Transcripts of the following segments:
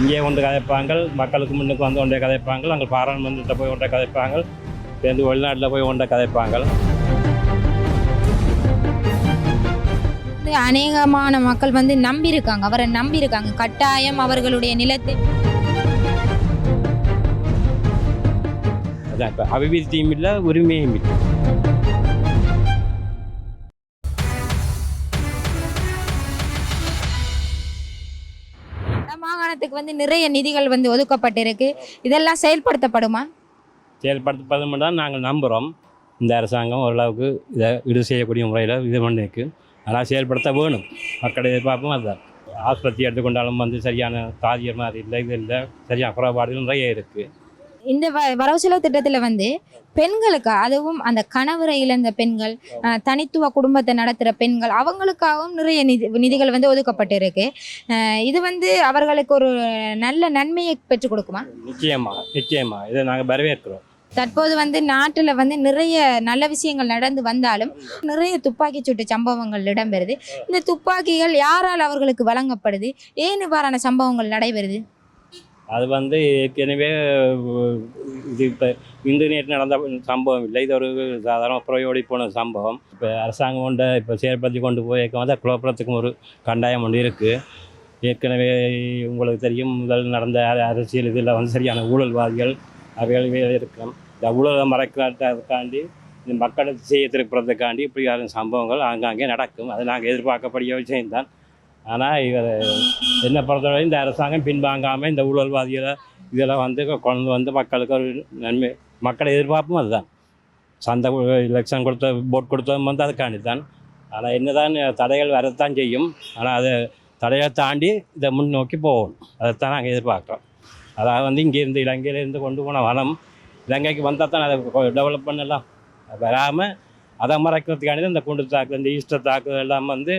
இங்கே கொண்டு கதைப்பாங்க மக்களுக்கு முன்னுக்கு வந்து கொண்டே கதைப்பாங்க அங்கே பாராளுமன்றத்தை போய் கொண்டே கதைப்பாங்க சேர்ந்து வெளிநாட்டில் போய் கொண்டே கதைப்பாங்க வந்து அநேகமான மக்கள் வந்து நம்பியிருக்காங்க அவரை நம்பியிருக்காங்க கட்டாயம் அவர்களுடைய நிலத்தை. அதான் இப்போ அபிவிருத்தியும் இல்லை உரிமையும் இல்லை. வந்து நிறைய நிதிகள் வந்து ஒதுக்கப்பட்டிருக்கு. இதெல்லாம் செயல்படுத்தப்படுமா? செயல்படுத்தப்படும் தான் நாங்கள் நம்புகிறோம் இந்த அரசாங்கம் ஓரளவுக்கு இதை ஈடு செய்யக்கூடிய முறையில் இது பண்ணிருக்கு. அதெல்லாம் செயல்படுத்த வேணும். மக்கள் எதிர்பார்ப்பும் அதுதான். ஆஸ்பத்திரி எடுத்துக்கொண்டாலும் வந்து சரியான தாதியர் மாதிரி இல்லை இது இல்லை சரியான குறைபாடுகள் நிறைய இருக்குது இந்த வ வரவு செலவு திட்டத்தில் வந்து பெண்களுக்கு அதுவும் அந்த கணவரை இழந்த பெண்கள் தனித்துவ குடும்பத்தை நடத்துகிற பெண்கள் அவங்களுக்காகவும் நிறைய நிதி நிதிகள் வந்து ஒதுக்கப்பட்டிருக்கு. இது வந்து அவர்களுக்கு ஒரு நல்ல நன்மையை பெற்றுக் கொடுக்குமா? நிச்சயமாக நிச்சயமாக இதை நாங்கள் வரவேற்கிறோம். தற்போது வந்து நாட்டில் வந்து நிறைய நல்ல விஷயங்கள் நடந்து வந்தாலும் நிறைய துப்பாக்கி சூட்டு சம்பவங்கள் இடம்பெறுது. இந்த துப்பாக்கிகள் யாரால் அவர்களுக்கு வழங்கப்படுது? ஏன் இவ்வாறான சம்பவங்கள் நடைபெறுது? அது வந்து ஏற்கனவே இது இப்போ இந்து நேற்று நடந்த சம்பவம் இல்லை. இது ஒரு சாதாரண புறையோடி போன சம்பவம். இப்போ அரசாங்கம் கொண்ட இப்போ செயல்படுத்தி கொண்டு போய் வந்து குழப்பறதுக்கும் ஒரு கண்டாயம் ஒன்று இருக்குது ஏற்கனவே உங்களுக்கு தெரியும் முதல் நடந்த அரசியல் இதில் வந்து சரியான ஊழல்வாதிகள் அவைகள் இருக்கும். இந்த ஊழலை மறைக்கிறதுக்காண்டி இந்த மக்களை செய்ய திருப்புறதுக்காண்டி இப்படியான சம்பவங்கள் ஆங்காங்கே நடக்கும். அது நாங்கள் எதிர்பார்க்கப்படிய விஷயம்தான். ஆனால் இவர் என்ன பொறுத்தவரை இந்த அரசாங்கம் பின்வாங்காமல் இந்த ஊழல்வாதிகளை இதெல்லாம் வந்து கொண்டு வந்து மக்களுக்கு ஒரு நன்மை மக்கள் எதிர்பார்ப்பும் அதுதான். சந்தை எலெக்ஷன் கொடுத்த போட் கொடுத்ததும் வந்து அதுக்காண்டி தான். ஆனால் என்னதான் தடைகள் வரத்தான் செய்யும். ஆனால் அதை தடையை தாண்டி இதை முன்னோக்கி போகணும். அதைத்தான் நாங்கள் எதிர்பார்க்குறோம். அதாவது வந்து இங்கேருந்து இலங்கையிலேருந்து கொண்டு போன வனம் இலங்கைக்கு வந்தால் தான் அதை டெவலப் பண்ணலாம். வராமல் அதை மறைக்கிறதுக்காண்டி தான் இந்த குண்டு தாக்குதல் இந்த ஈஸ்டர் தாக்குதல் எல்லாம் வந்து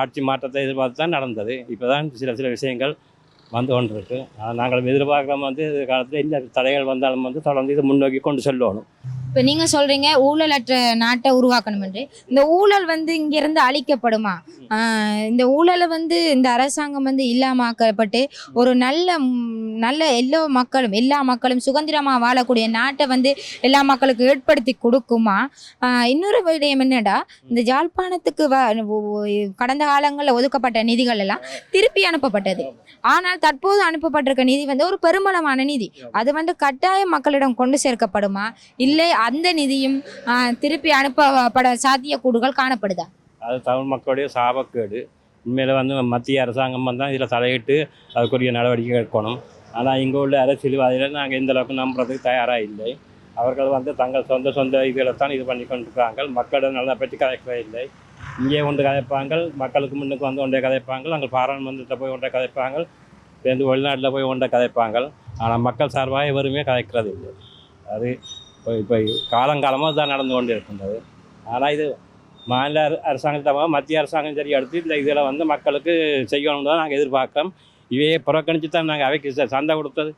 ஆட்சி மாற்றத்தை எதிர்பார்த்து தான் நடந்தது. இப்போ தான் சில சில விஷயங்கள் வந்து கொண்டிருக்கு. ஆனால் நாங்கள் எதிர்பார்க்குறோம் வந்து காலத்தில் இந்த தடைகள் வந்தாலும் வந்து தொடர்ந்து இதை முன்னோக்கி கொண்டு செல்லணும். இப்போ நீங்கள் சொல்கிறீங்க ஊழலற்ற நாட்டை உருவாக்கணும் என்று இந்த ஊழல் வந்து இங்கேருந்து அழிக்கப்படுமா? இந்த ஊழலை வந்து இந்த அரசாங்கம் வந்து இல்லாமக்கப்பட்டு ஒரு நல்ல நல்ல எல்லா மக்களும் எல்லா மக்களும் சுதந்திரமாக வாழக்கூடிய நாட்டை வந்து எல்லா மக்களுக்கும் ஏற்படுத்தி கொடுக்குமா? இன்னொரு விடயம் என்னடா? இந்த ஜாழ்ப்பாணத்துக்கு வ கடந்த காலங்களில் ஒதுக்கப்பட்ட நிதிகள் எல்லாம் திருப்பி அனுப்பப்பட்டது. ஆனால் தற்போது அனுப்பப்பட்டிருக்க நிதி வந்து ஒரு பெருமளமான நிதி. அது வந்து கட்டாயம் மக்களிடம் கொண்டு சேர்க்கப்படுமா? இல்லை அந்த நிதியும் திருப்பி அனுப்பப்பட சாத்தியக்கூறுகள் காணப்படுதா? அது தமிழ் மக்களுடைய சாபக்கேடு. உண்மையில் வந்து மத்திய அரசாங்கம் வந்தால் இதில் தலையிட்டு அதுக்குரிய நடவடிக்கை எடுக்கணும். ஆனால் இங்கே உள்ள அரசியல்வாதிகளை நாங்கள் இந்த அளவுக்கு நம்புறதுக்கு தயாராக இல்லை. அவர்கள் வந்து தங்கள் சொந்த சொந்த இதுகளை தான் இது பண்ணி கொண்டிருக்காங்க மக்களிடம் நல்லா பற்றி கதைக்கவே இல்லை. இங்கே ஒன்று கதைப்பாங்க மக்களுக்கு முன்னுக்கு வந்து ஒன்றை கதைப்பாங்க அங்கே பாராளுமன்றத்தில் போய் ஒன்றை கதைப்பாங்க சேர்ந்து வெளிநாட்டில் போய் ஒன்றை கதைப்பாங்க ஆனால் மக்கள் சார்பாக எவருமே கதைக்கிறது இல்லை. அது இப்போ இப்போ காலங்காலமாக தான் நடந்து கொண்டு இருக்கின்றது. ஆனால் இது மாநில அர- அரசாங்கத்தை மத்திய அரசாங்கம் சரி அடுத்து இந்த இதில் வந்து மக்களுக்கு செய்யணும் தான் நாங்கள் எதிர்பார்க்கிறோம். இவையே புறக்கணித்து தான் நாங்கள் அவைக்கு சந்தை கொடுத்தது.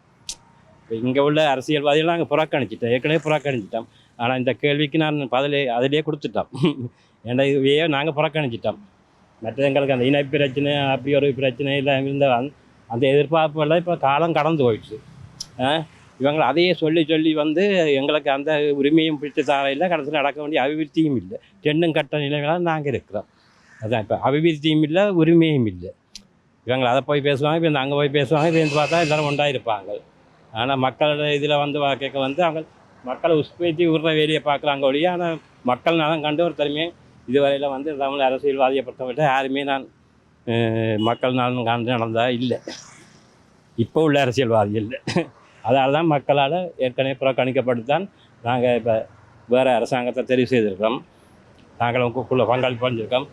இப்போ இங்கே உள்ள அரசியல்வாதிகள் நாங்கள் புறக்கணிச்சிட்டோம் ஏற்கனவே புறக்கணிச்சிட்டோம். ஆனால் இந்த கேள்விக்கு நான் பதிலே அதிலே கொடுத்துட்டோம். ஏன்னா இவையே நாங்கள் புறக்கணிச்சிட்டோம். மற்ற எங்களுக்கு அந்த இன பிரச்சனை அப்படி ஒரு பிரச்சனை இல்லை இருந்த அந்த- எதிர்பார்ப்பு எல்லாம் இப்போ காலம் கடந்து போயிடுச்சு. இவங்களை அதையே சொல்லி சொல்லி வந்து எங்களுக்கு அந்த உரிமையும் பிடிச்ச இல்லை கடைசியில் நடக்க வேண்டிய அபிவிருத்தியும் இல்லை. தென்னும் கட்ட நிலைகளாக நாங்கள் இருக்கிறோம். அதான் இப்போ அபிவிருத்தியும் இல்லை உரிமையும் இல்லை. இவங்க அதை போய் பேசுவாங்க இப்போ இந்த அங்கே போய் பேசுவாங்க இப்போ பார்த்தா எல்லாரும் ஒன்றா இருப்பாங்க. ஆனால் மக்களோட இதில் வந்து கேட்க வந்து அவங்க மக்களை உஸ்பேத்தி விடுற வேலையை பார்க்குறாங்க ஒழிய ஆனால் மக்கள் நலம் கண்டு ஒரு தனிமே இதுவரையில் வந்து தமிழ் அரசியல்வாதியை பொறுத்தவரை யாருமே நான் மக்கள் நலன் கண்டு நடந்தா இல்லை. இப்போ உள்ள அரசியல்வாதி இல்லை. அதனால தான் மக்களால் ஏற்கனவே புறக்கணிக்கப்பட்டு தான் நாங்கள் இப்போ வேறு அரசாங்கத்தை தெரிவு செய்திருக்கிறோம். நாங்களும் உங்களுக்குள்ளே பங்களிப்பு பண்ணியிருக்கோம்.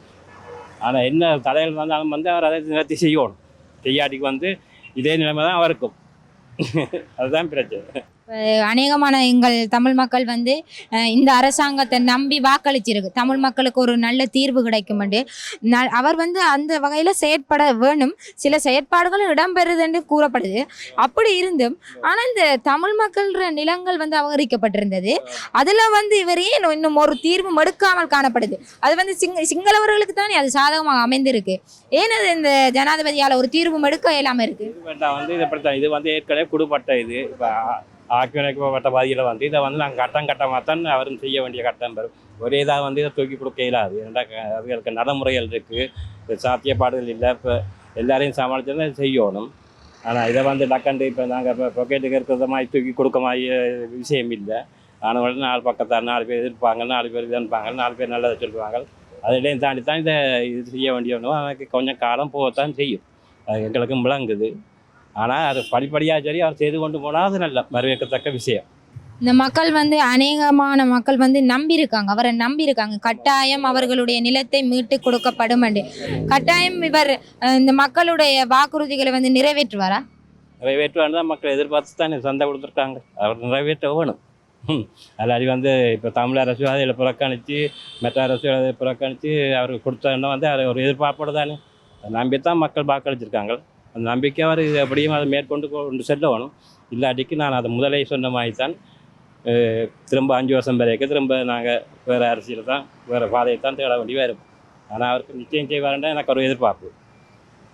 ஆனால் என்ன தலையில் வந்தாலும் வந்து அவர் அதை நிறுத்தி செய்யணும். செய்யாட்டிக்கு வந்து இதே நிலைமை தான் அவருக்கும். அதுதான் பிரச்சனை. அநேகமான எங்கள் தமிழ் மக்கள் வந்து இந்த அரசாங்கத்தை நம்பி வாக்களிச்சிருக்கு. தமிழ் மக்களுக்கு ஒரு நல்ல தீர்வு கிடைக்கும் என்று. அவர் வந்து அந்த வகையில் செயற்பட வேணும். சில செயற்பாடுகளும் இடம்பெறுதுன்னு கூறப்படுது. அப்படி இருந்தும் ஆனால் இந்த தமிழ் மக்கள்ன்ற நிலங்கள் வந்து அபகரிக்கப்பட்டிருந்தது. அதில் வந்து இவர் ஏன் இன்னும் ஒரு தீர்வும் எடுக்காமல் காணப்படுது? அது வந்து சிங் சிங்களவர்களுக்கு தானே அது சாதகமாக அமைந்திருக்கு. ஏன் அது இந்த ஜனாதிபதியால் ஒரு தீர்வும் எடுக்க இயலாமல் இருக்கு? இது வந்து இது வந்து ஏற்கனவே குடுப்பட்ட இது. இப்போ ஆக்கிரமிக்கப்பட்ட பாதியில் வந்து இதை வந்து நாங்கள் கட்டம் கட்டமாக தான் அவரும் செய்ய வேண்டிய கட்டம் பெறும் ஒரே இதாக வந்து இதை தூக்கி கொடுக்க இயலாது ஏன்னா அவர்களுக்கு நடைமுறைகள் இருக்குது சாத்தியப்பாடுகள் இல்லை இப்போ எல்லாரையும் சமாளிச்சு தான் செய்யணும் ஆனால் இதை வந்து டக்கண்டு இப்போ நாங்கள் இப்போ பொக்கெட்டுக்கு இருக்கிறத மாதிரி தூக்கி கொடுக்க மாதிரி விஷயம் இல்லை ஆனால் உடனே நாலு பக்கத்தார் நாலு பேர் எதிர்ப்பாங்க நாலு பேர் இதன்பாங்க நாலு பேர் நல்லதை சொல்லுவாங்க அதிலையும் தாண்டி தான் இதை இது செய்ய வேண்டியவனும் அவனுக்கு கொஞ்சம் காலம் போகத்தான் செய்யும் அது எங்களுக்கும் விளங்குது ஆனால் அது படிப்படியாக சரி அவர் செய்து கொண்டு போனால் அது நல்ல வரவேற்கத்தக்க விஷயம். இந்த மக்கள் வந்து அநேகமான மக்கள் வந்து நம்பியிருக்காங்க அவரை நம்பியிருக்காங்க. கட்டாயம் அவர்களுடைய நிலத்தை மீட்டு கொடுக்கப்படும் என்று. கட்டாயம் இவர் இந்த மக்களுடைய வாக்குறுதிகளை வந்து நிறைவேற்றுவாரா? நிறைவேற்றுவான்னு தான் மக்கள் எதிர்பார்த்து தான் சந்தை கொடுத்துருக்காங்க. அவர் நிறைவேற்ற வேணும். அல்லாடி வந்து இப்போ தமிழ் அரசு அதில் புறக்கணித்து மற்ற அரசு அதை புறக்கணித்து அவருக்கு கொடுத்த எண்ணம் வந்து அது ஒரு எதிர்பார்ப்போடு தானே. நம்பி தான் மக்கள் வாக்களிச்சிருக்காங்க. அந்த நம்பிக்கை அவர் இது அதை மேற்கொண்டு கொண்டு செல்லணும் இல்லாட்டிக்கு நான் அதை முதலே சொன்ன மாதிரி தான் திரும்ப அஞ்சு வருஷம் வரைக்கும் திரும்ப நாங்கள் வேறு அரசியல் தான் வேறு பாதையை தான் தேட வேண்டி இருக்கும் ஆனால் அவருக்கு நிச்சயம் செய்வாருன்னா எனக்கு ஒரு எதிர்பார்ப்பு.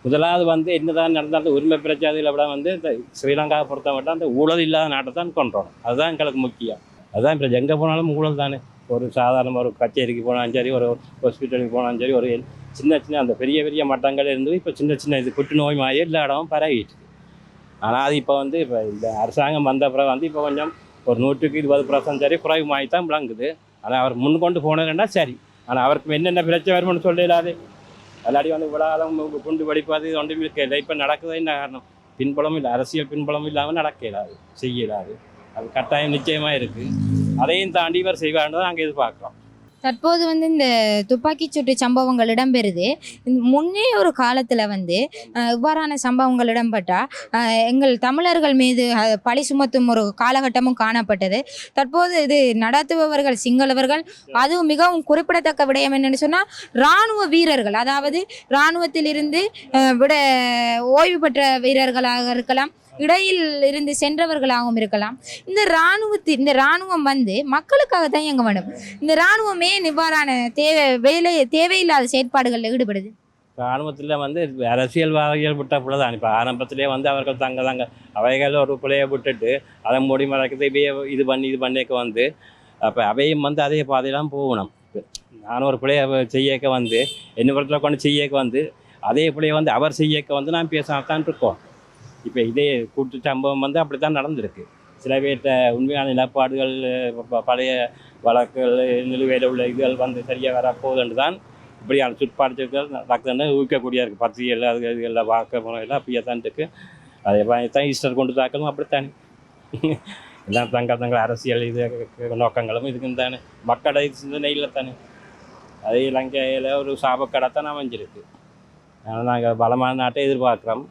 முதலாவது வந்து என்னதான் நடந்தாலும் உரிமை பிரச்சாரத்தில் விட வந்து இந்த ஸ்ரீலங்காவை பொறுத்த மட்டும் அந்த ஊழல் இல்லாத நாட்டை தான் கொண்டோம் அதுதான் எங்களுக்கு முக்கியம். அதுதான் இப்போ எங்கே போனாலும் ஊழல் தானே. ஒரு சாதாரண ஒரு கச்சேரிக்கு போனாலும் சரி ஒரு ஹாஸ்பிட்டலுக்கு போனாலும் சரி ஒரு சின்ன சின்ன அந்த பெரிய பெரிய மட்டங்கள் இருந்து இப்போ சின்ன சின்ன இது புற்றுநோய் மாதிரி எல்லா இடமும் பரவிட்டு ஆனால் அது இப்போ வந்து இப்போ இந்த அரசாங்கம் வந்த பிறகு வந்து இப்போ கொஞ்சம் ஒரு நூற்றுக்கு இருபது பர்சன்ட் சரி குறைவு மாதிரி தான் விளங்குது. ஆனால் அவர் முன் கொண்டு போனதுன்னா சரி. ஆனால் அவருக்கு என்னென்ன பிரச்சனை வரும்னு சொல்லலாது விளையாடி வந்து விழாலம் குண்டு வெடிப்பது ஒன்றும் இருக்க இப்போ நடக்குது என்ன காரணம்? பின்பலம் இல்லை. அரசியல் பின்பலம் இல்லாமல் நடக்க இயலாது செய்ய இயலாது அது கட்டாயம் நிச்சயமாக இருக்குது அதையும் தாண்டி இவர் செய்வார்னு தான் நாங்கள் எதிர்பார்க்குறோம். தற்போது வந்து இந்த துப்பாக்கிச் சூட்டு சம்பவங்கள் இடம்பெறுது. முன்னே ஒரு காலத்தில் வந்து இவ்வாறான சம்பவங்கள் இடம்பெற்றால் எங்கள் தமிழர்கள் மீது பழி சுமத்தும் ஒரு காலகட்டமும் காணப்பட்டது. தற்போது இது நடத்துபவர்கள் சிங்களவர்கள் அதுவும் மிகவும் குறிப்பிடத்தக்க விடயம் என்னன்னு சொன்னால் இராணுவ வீரர்கள் அதாவது இராணுவத்திலிருந்து விட ஓய்வு பெற்ற வீரர்களாக இருக்கலாம் இடையில் இருந்து சென்றவர்களாகவும் இருக்கலாம். இந்த இராணுவத்தில் இந்த இராணுவம் வந்து மக்களுக்காக தான் இயங்க வேண்டும். இந்த இராணுவமே இவ்வாறான தேவை வேலை தேவையில்லாத செயற்பாடுகளில் ஈடுபடுது. இராணுவத்தில் வந்து அரசியல்வாதிகள் விட்ட பிள்ளை தான் இப்போ ஆரம்பத்திலே வந்து அவர்கள் தங்க தாங்க அவைகள் ஒரு பிள்ளையை விட்டுட்டு அதை மூடி மறைக்கிறது இப்படியே இது பண்ணி இது பண்ணிக்க வந்து அப்போ அவையும் வந்து அதே பாதையெல்லாம் போகணும். நான் ஒரு பிள்ளையை செய்யக்க வந்து என்ன படத்தில் கொண்டு செய்யக்க வந்து அதே பிள்ளையை வந்து அவர் செய்யக்க வந்து நான் பேசத்தான் இருக்கோம். இப்போ இதே கூட்டு சம்பவம் வந்து அப்படி தான் நடந்திருக்கு. சில பேர்கிட்ட உண்மையான நிலப்பாடுகள் பழைய வழக்குகள் நிலுவையில் உள்ள இதுகள் வந்து சரியாக வரப்போகுதுன்னு தான் இப்படியான சுற்பாடுகள் நடக்குதுன்னு ஊக்கக்கூடிய இருக்குது பத்திரிகைகள் அது இதுகளில் வாக்க முறையெல்லாம் அப்படியே தான் இருக்குது அதே மாதிரி தான் ஈஸ்டர் கொண்டு தாக்கலும் அப்படித்தானே. எல்லாம் தங்கள் தங்கள் அரசியல் இது நோக்கங்களும் இதுக்குன்னு தானே. மக்களோட சிந்தனையில் தானே. அது இலங்கையில் ஒரு சாபக்கடை தான் அமைஞ்சிருக்கு. அதனால் நாங்கள் பலமான நாட்டை எதிர்பார்க்குறோம்.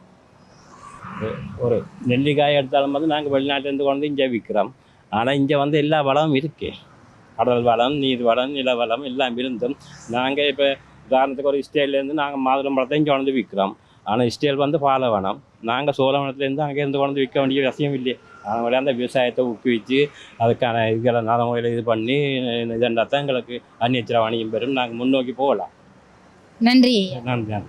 ஒரு நெல்லிக்காய் எடுத்தாலும் வந்து நாங்கள் வெளிநாட்டிலேருந்து கொண்டு இங்கே விற்கிறோம். ஆனால் இங்கே வந்து எல்லா வளமும் இருக்கு. கடல் வளம் நீர் வளம் நில வளம் எல்லாம் இருந்தும். நாங்கள் இப்போ உதாரணத்துக்கு ஒரு இஸ்டேட்லேருந்து நாங்கள் மாதுளம்பழத்தை இங்கே கொண்டு விற்கிறோம். ஆனால் இஸ்டேல் வந்து பாலைவனம். நாங்கள் சோழவனத்துலேருந்து அங்கேருந்து கொண்டு விற்க வேண்டிய அவசியம் இல்லையே. அதனால அந்த விவசாயத்தை ஊக்குவிச்சு அதுக்கான இதுகளை நலமுறையில் இது பண்ணி இதண்டா தான் எங்களுக்கு அந்நியச்சிர வாணியம் பெறும் நாங்கள் முன்னோக்கி போகலாம். நன்றி நன்றி.